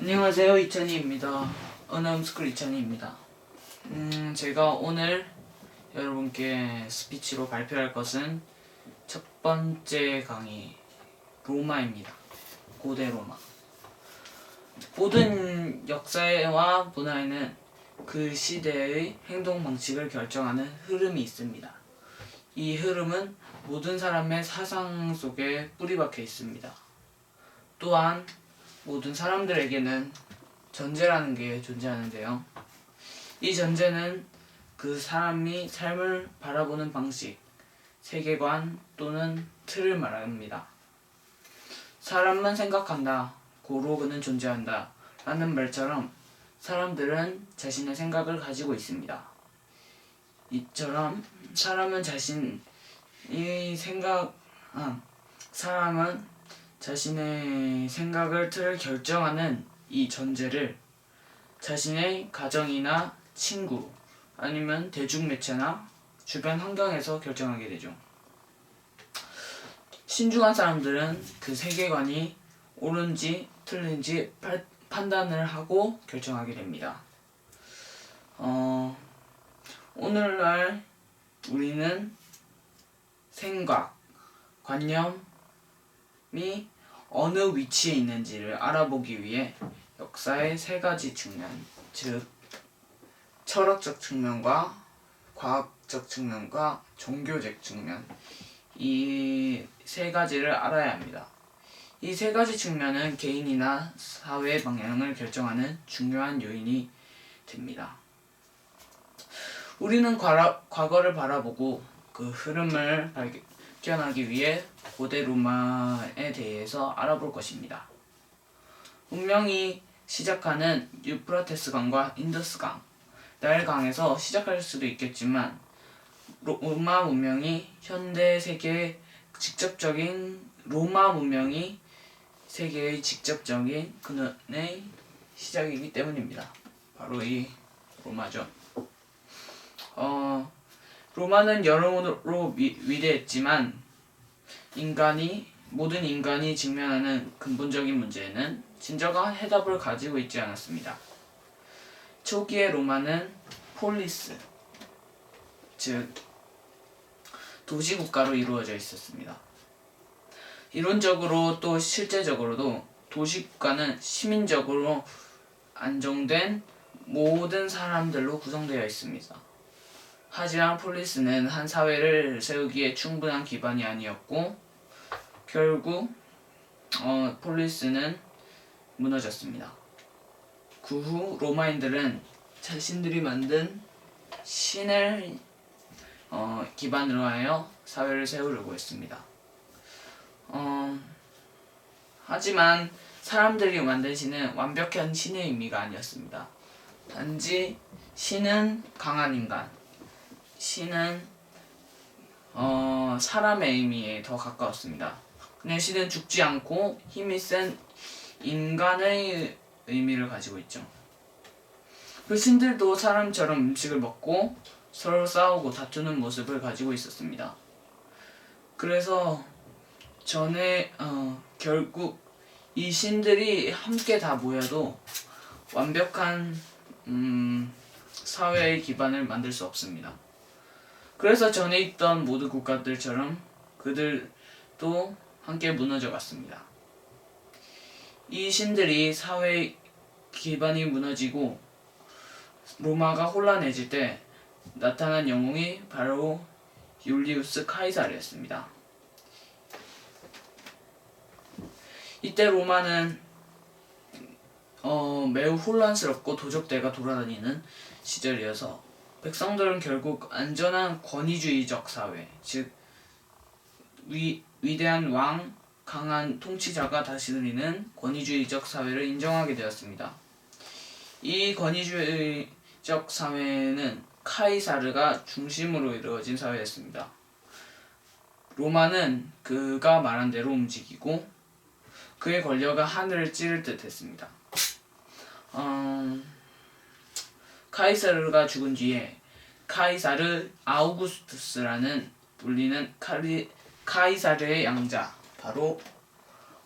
안녕하세요 이찬희입니다. 어나운스쿨 이찬희입니다. 음 제가 오늘 여러분께 스피치로 발표할 것은 첫 번째 강의 로마입니다. 고대 로마. 모든 역사와 문화에는 그 시대의 행동 방식을 결정하는 흐름이 있습니다. 이 흐름은 모든 사람의 사상 속에 뿌리박혀 있습니다. 또한 모든 사람들에게는 전제라는 게 존재하는데요. 이 전제는 그 사람이 삶을 바라보는 방식, 세계관 또는 틀을 말합니다. 사람만 생각한다, 고로 그는 존재한다 라는 말처럼 사람들은 자신의 생각을 가지고 있습니다. 이처럼 사람은 자신이 생각, 아, 사람은 자신의 생각을 틀을 결정하는 이 전제를 자신의 가정이나 친구 아니면 대중매체나 주변 환경에서 결정하게 되죠. 신중한 사람들은 그 세계관이 옳은지 틀린지 팔- 판단을 하고 결정하게 됩니다. 어, 오늘날 우리는 생각, 관념, 이 어느 위치에 있는지를 알아보기 위해 역사의 세 가지 측면, 즉 철학적 측면과 과학적 측면과 종교적 측면 이 세 가지를 알아야 합니다. 이 세 가지 측면은 개인이나 사회의 방향을 결정하는 중요한 요인이 됩니다. 우리는 과거를 바라보고 그 흐름을 발견하기 위해 고대 로마에 대해서 알아볼 것입니다. 문명이 시작하는 유프라테스 강과 인더스 강, 나일강에서 시작할 수도 있겠지만 로마 문명이 현대 세계의 직접적인 로마 문명이 세계의 직접적인 근원의 시작이기 때문입니다. 바로 이 로마죠. 어, 로마는 여러모로 위, 위대했지만 인간이 모든 인간이 직면하는 근본적인 문제는 진정한 해답을 가지고 있지 않았습니다. 초기의 로마는 폴리스, 즉 도시국가로 이루어져 있었습니다. 이론적으로 또 실제적으로도 도시국가는 시민적으로 안정된 모든 사람들로 구성되어 있습니다. 하지만 폴리스는 한 사회를 세우기에 충분한 기반이 아니었고 결국 어, 폴리스는 무너졌습니다. 그 후 로마인들은 자신들이 만든 신을 어, 기반으로 하여 사회를 세우려고 했습니다. 어, 하지만 사람들이 만든 신은 완벽한 신의 의미가 아니었습니다. 단지 신은 강한 인간, 신은 어, 사람의 의미에 더 가까웠습니다. 그냥 신은 죽지 않고 힘이 센 인간의 의미를 가지고 있죠. 그 신들도 사람처럼 음식을 먹고 서로 싸우고 다투는 모습을 가지고 있었습니다. 그래서 전에 어, 결국 이 신들이 함께 다 모여도 완벽한 음, 사회의 기반을 만들 수 없습니다. 그래서 전에 있던 모든 국가들처럼 그들도 함께 무너져 갔습니다. 이 신들이 사회 기반이 무너지고 로마가 혼란해질 때 나타난 영웅이 바로 율리우스 카이사르였습니다. 이때 로마는 어, 매우 혼란스럽고 도적대가 돌아다니는 시절이어서 백성들은 결국 안전한 권위주의적 사회, 즉 위, 위대한 왕, 강한 통치자가 다스리는 권위주의적 사회를 인정하게 되었습니다. 이 권위주의적 사회는 카이사르가 중심으로 이루어진 사회였습니다. 로마는 그가 말한 대로 움직이고 그의 권력은 하늘을 찌를 듯 했습니다. 어, 카이사르가 죽은 뒤에 카이사르 아우구스투스라는 불리는 카리, 카이사르의 양자 바로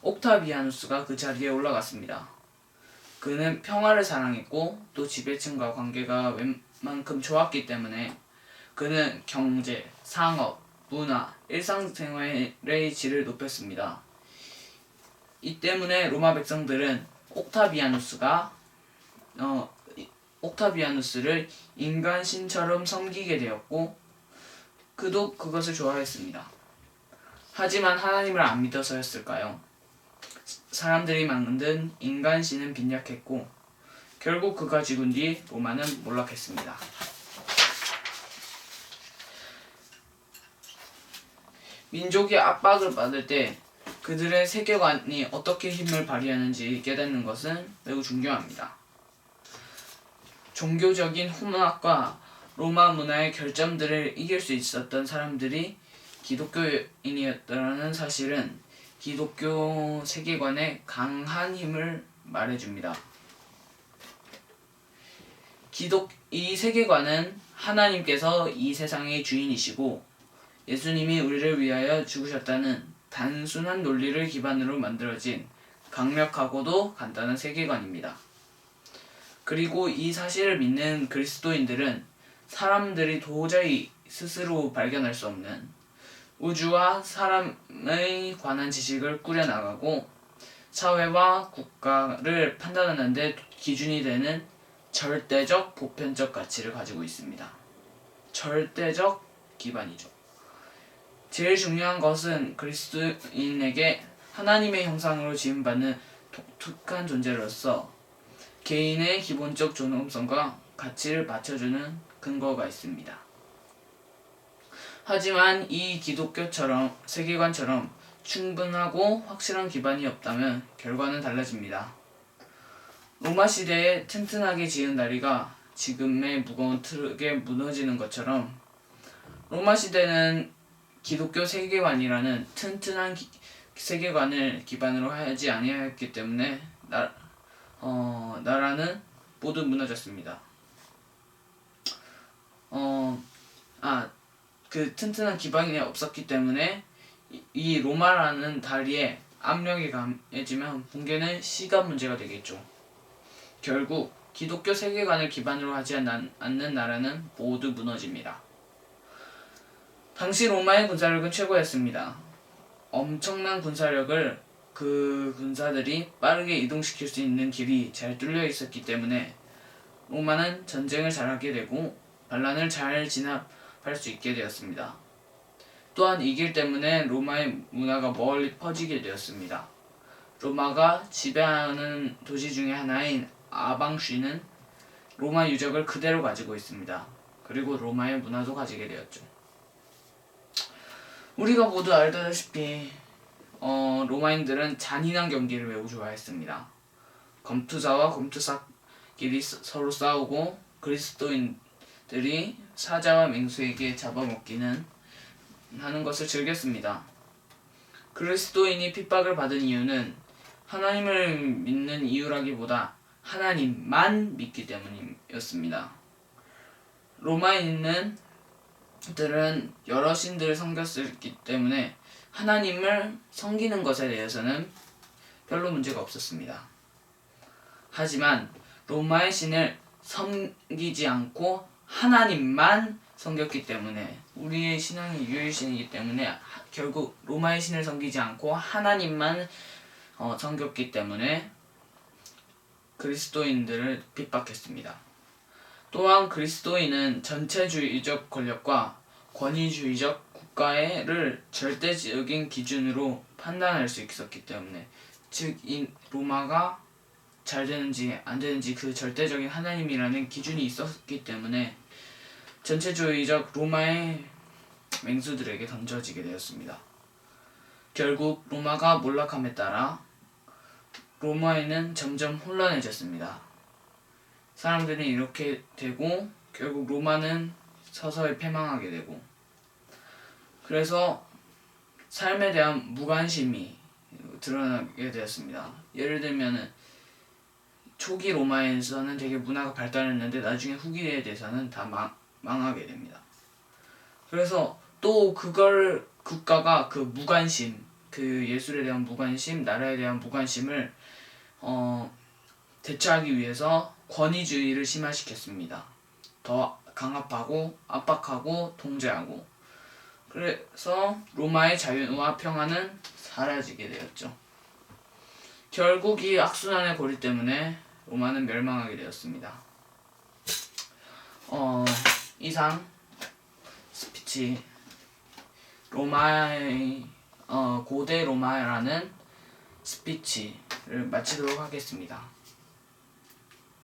옥타비아누스가 그 자리에 올라갔습니다. 그는 평화를 사랑했고 또 지배층과 관계가 웬만큼 좋았기 때문에 그는 경제, 상업, 문화, 일상생활의 질을 높였습니다. 이 때문에 로마 백성들은 옥타비아누스가 어, 이- 옥타비아누스를 인간 신처럼 섬기게 되었고 그도 그것을 좋아했습니다. 하지만 하나님을 안 믿어서였을까요? 사람들이 만든 인간 신은 빈약했고 결국 그가 죽은 뒤 로마는 몰락했습니다. 민족이 압박을 받을 때 그들의 세계관이 어떻게 힘을 발휘하는지 깨닫는 것은 매우 중요합니다. 종교적인 훈학과 로마 문화의 결점들을 이길 수 있었던 사람들이 기독교인이었다는 사실은 기독교 세계관의 강한 힘을 말해줍니다. 기독 이 세계관은 하나님께서 이 세상의 주인이시고 예수님이 우리를 위하여 죽으셨다는 단순한 논리를 기반으로 만들어진 강력하고도 간단한 세계관입니다. 그리고 이 사실을 믿는 그리스도인들은 사람들이 도저히 스스로 발견할 수 없는 우주와 사람의 관한 지식을 꾸려나가고 사회와 국가를 판단하는 데 기준이 되는 절대적 보편적 가치를 가지고 있습니다. 절대적 기반이죠. 제일 중요한 것은 그리스도인에게 하나님의 형상으로 지음받는 독특한 존재로서 개인의 기본적 존엄성과 가치를 받쳐주는 근거가 있습니다. 하지만 이 기독교처럼 세계관처럼 충분하고 확실한 기반이 없다면 결과는 달라집니다. 로마 시대에 튼튼하게 지은 다리가 지금의 무거운 트럭에 무너지는 것처럼 로마 시대는 기독교 세계관이라는 튼튼한 기- 세계관을 기반으로 하지 아니하였기 때문에 나, 어, 나라는 모두 무너졌습니다. 어, 아, 그 튼튼한 기반이 없었기 때문에 이, 이 로마라는 다리에 압력이 강해지면 붕괴는 시간 문제가 되겠죠. 결국 기독교 세계관을 기반으로 하지 않- 않는 나라는 모두 무너집니다. 당시 로마의 군사력은 최고였습니다. 엄청난 군사력을 그 군사들이 빠르게 이동시킬 수 있는 길이 잘 뚫려 있었기 때문에 로마는 전쟁을 잘하게 되고 반란을 잘 진압할 수 있게 되었습니다. 또한 이 길 때문에 로마의 문화가 멀리 퍼지게 되었습니다. 로마가 지배하는 도시 중의 하나인 아방쉬는 로마 유적을 그대로 가지고 있습니다. 그리고 로마의 문화도 가지게 되었죠. 우리가 모두 알다시피 어, 로마인들은 잔인한 경기를 매우 좋아했습니다. 검투사와 검투사끼리 서- 서로 싸우고 그리스도인들이 사자와 맹수에게 잡아먹기는 하는 것을 즐겼습니다. 그리스도인이 핍박을 받은 이유는 하나님을 믿는 이유라기보다 하나님만 믿기 때문이었습니다. 로마인은 들은 여러 신들을 섬겼기 때문에 하나님을 섬기는 것에 대해서는 별로 문제가 없었습니다. 하지만 로마의 신을 섬기지 않고 하나님만 섬겼기 때문에 우리의 신앙이 유일신이기 때문에 하- 결국 로마의 신을 섬기지 않고 하나님만 어, 섬겼기 때문에 그리스도인들을 핍박했습니다. 또한 그리스도인은 전체주의적 권력과 권위주의적 국가를 절대적인 기준으로 판단할 수 있었기 때문에 즉 이 로마가 잘 되는지 안 되는지 그 절대적인 하나님이라는 기준이 있었기 때문에 전체주의적 로마의 맹수들에게 던져지게 되었습니다. 결국 로마가 몰락함에 따라 로마에는 점점 혼란해졌습니다. 사람들이 이렇게 되고 결국 로마는 서서히 패망하게 되고 그래서 삶에 대한 무관심이 드러나게 되었습니다. 예를 들면은 초기 로마에서는 되게 문화가 발달했는데 나중에 후기에 대해서는 다 망, 망하게 됩니다. 그래서 또 그걸 국가가 그 무관심, 그 예술에 대한 무관심, 나라에 대한 무관심을 어 대처하기 위해서 권위주의를 심화시켰습니다. 더 강압하고 압박하고 통제하고 그래서 로마의 자유와 평화는 사라지게 되었죠. 결국 이 악순환의 고리 때문에 로마는 멸망하게 되었습니다. 어, 이상 스피치 로마의 어, 고대 로마라는 스피치를 마치도록 하겠습니다.